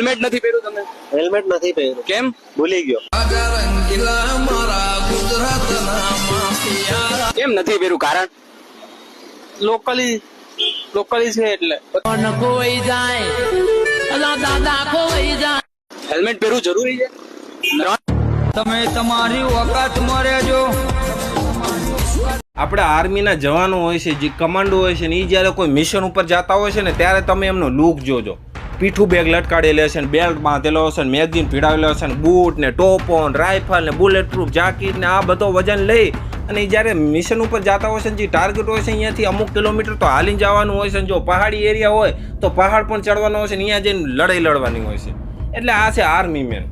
Helmet નથી પહેર્યું તમે? હેલ્મેટ નથી પહેર્યું. કેમ? ભૂલી ગયો. કેમ નથી પહેર્યું? કારણ? લોકલી લોકલી છે એટલે. હેલ્મેટ પહેરવું જરૂરી છે? તમે તમારી વખત મરેજો. આપણે આર્મીના જવાનો હોય છે જે કમાન્ડો હોય છે ને એ જ્યારે કોઈ મિશન ઉપર જતા હોય છે ને ત્યારે તમે એમનો લુક જોજો. પીઠું બેગ લટકાડેલી હશે ને બેલ્ટ બાંધેલો હશે ને મેગઝીન હશે ને બૂટ ને ટોપોન રાઇફલ ને બુલેટ પ્રૂફ જાકીટ ને આ બધો વજન લઈ અને જ્યારે મિશન ઉપર જતા હોય છે જે ટાર્ગેટ હોય છે અહીંયાથી અમુક કિલોમીટર તો હાલીને જવાનું હોય છે જો પહાડી એરિયા હોય તો પહાડ પણ ચડવાનો હોય છે ને અહીંયા જઈને લડાઈ લડવાની હોય છે. એટલે આ છે આર્મી મેન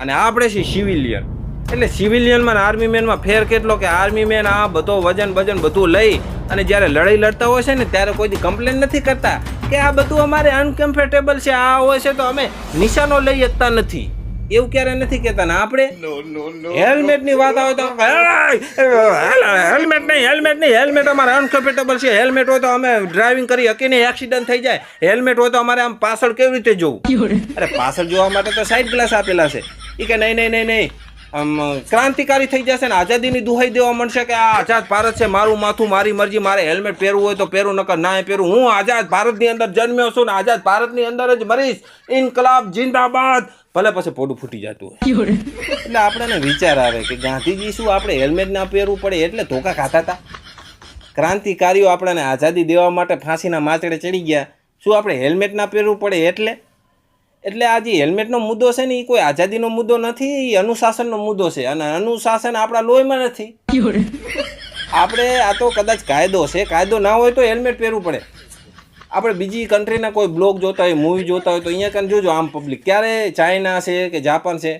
અને આપણે છીએ સિવિલિયન એટલે સિવિલિયનમાં આર્મી મેનમાં ફેર કેટલો કે આર્મી મેન આ બધો વજન વજન બધું લઈ અને જ્યારે લડાઈ લડતા હોય છે ને ત્યારે કોઈ કમ્પ્લેન નથી કરતા કે આ બધું અમારે અનકમ્ફર્ટેબલ છે આ હોય છે તો અમે નિશાનો લઈ શકતા નથી. એવું ક્યારે નથી કહેતા ને આપણે? હેલ્મેટની વાત આવે તો હેલ્મેટ નહીં હેલ્મેટ નહીં હેલ્મેટ અમારે અનકમ્ફર્ટેબલ છે. હેલ્મેટ હોય તો અમે ડ્રાઇવિંગ કરી શકીએ નહીં એક્સિડન્ટ થઈ જાય. હેલ્મેટ હોય તો અમારે આમ પાછળ કેવી રીતે જોવું? અરે પાછળ જોવા માટે તો સાઈડ ગ્લાસ આપેલા છે. એ કે નહીં નહીં નહીં નહીં. ક્રાંતિકારી થઈ જશે ને આઝાદીની દુહાઈ દેવા મળશે કે આ આઝાદ ભારત છે મારું માથું મારી મરજી મારે હેલ્મેટ પહેરવું હોય તો પહેરું નકર ના પહેરું. હું આઝાદ ભારતની અંદર જન્મ્યો છું ને આઝાદ ભારતની અંદર જ મરીશ. ઇન્કલાબ જિંદાબાદ. ભલે પછી પોડું ફૂટી જતું હોય. એટલે આપણને વિચાર આવે કે ગાંધીજી શું આપણે હેલ્મેટ ના પહેરવું પડે એટલે ધોકા ખાતા હતા? ક્રાંતિકારીઓ આપણને આઝાદી દેવા માટે ફાંસીના માચડે ચડી ગયા. શું આપણે હેલ્મેટ ના પહેરવું પડે એટલે? એટલે આ જે હેલ્મેટનો મુદ્દો છે ને એ કોઈ આઝાદીનો મુદ્દો નથી એ અનુશાસનનો મુદ્દો છે. અને અનુશાસન આપણા લોહીમાં નથી. આપણે આ તો કદાચ કાયદો છે. કાયદો ના હોય તો હેલ્મેટ પહેરવું પડે. આપણે બીજી કન્ટ્રીના કોઈ બ્લોગ જોતા હોય મૂવી જોતા હોય તો અહીંયા કાન જોજો આમ પબ્લિક ક્યારે ચાઇના છે કે જાપાન છે?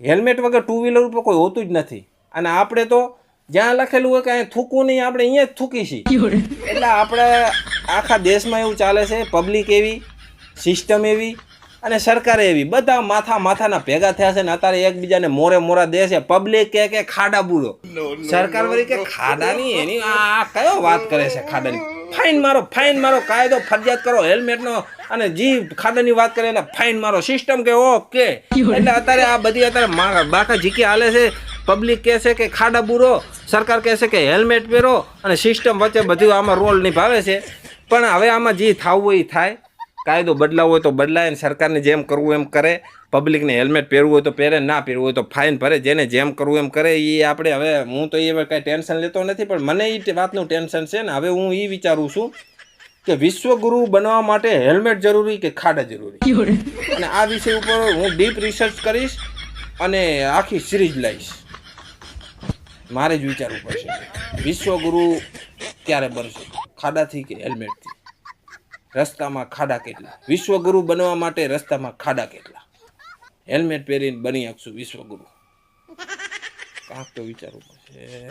હેલ્મેટ વગર ટુ વ્હીલર ઉપર કોઈ હોતું જ નથી. અને આપણે તો જ્યાં લખેલું હોય કે અહીંયા થૂકવું નહીં આપણે અહીંયા જ થૂકી છીએ. એટલે આપણે આખા દેશમાં એવું ચાલે છે પબ્લિક એવી સિસ્ટમ એવી અને સરકારે એવી બધા માથા માથાના ભેગા થયા છે ને અત્યારે એકબીજાને મોરે મોરા દે છે. પબ્લિક કે કે ખાડા બુરો. સરકાર વળી કે ખાડાની એની આ કયો વાત કરે છે ખાડાની? ફાઇન મારો ફાઇન મારો કાયદો ફરજિયાત કરો હેલ્મેટનો અને જી ખાડાની વાત કરે એને ફાઇન મારો સિસ્ટમ કે ઓકે એટલે અત્યારે આ બધી અત્યારે બાકા જીકી હાલે છે. પબ્લિક કહે છે કે ખાડા બુરો. સરકાર કહે છે કે હેલ્મેટ પહેરો અને સિસ્ટમ વચ્ચે બધું આમાં રોલ નિભાવે છે. પણ હવે આમાં જે થવું એ થાય. કાયદો બદલાવો હોય તો બદલાય અને સરકારને જેમ કરવું એમ કરે. પબ્લિકને હેલ્મેટ પહેરવું હોય તો પહેરે, ના પહેરવું હોય તો ફાઇન ભરે. જેને જેમ કરવું એમ કરે એ આપણે હવે, હું તો એ કાંઈ ટેન્શન લેતો નથી, પણ મને એ વાતનું ટેન્શન છે ને, હવે હું એ વિચારું છું કે વિશ્વગુરુ બનવા માટે હેલ્મેટ જરૂરી કે ખાડા જરૂરી? અને આ વિષય ઉપર હું ડીપ રિસર્ચ કરીશ અને આખી સિરીઝ લઈશ. મારે જ વિચારવું પડશે. વિશ્વગુરુ ક્યારે બનશે? ખાડાથી કે હેલ્મેટથી રસ્તામાં ખાડા કેટલા? વિશ્વગુરુ બનવા માટે રસ્તામાં ખાડા કેટલા? હેલ્મેટ પહેરીને બની શકશું વિશ્વગુરુ. કાંક તો વિચારવું પડશે.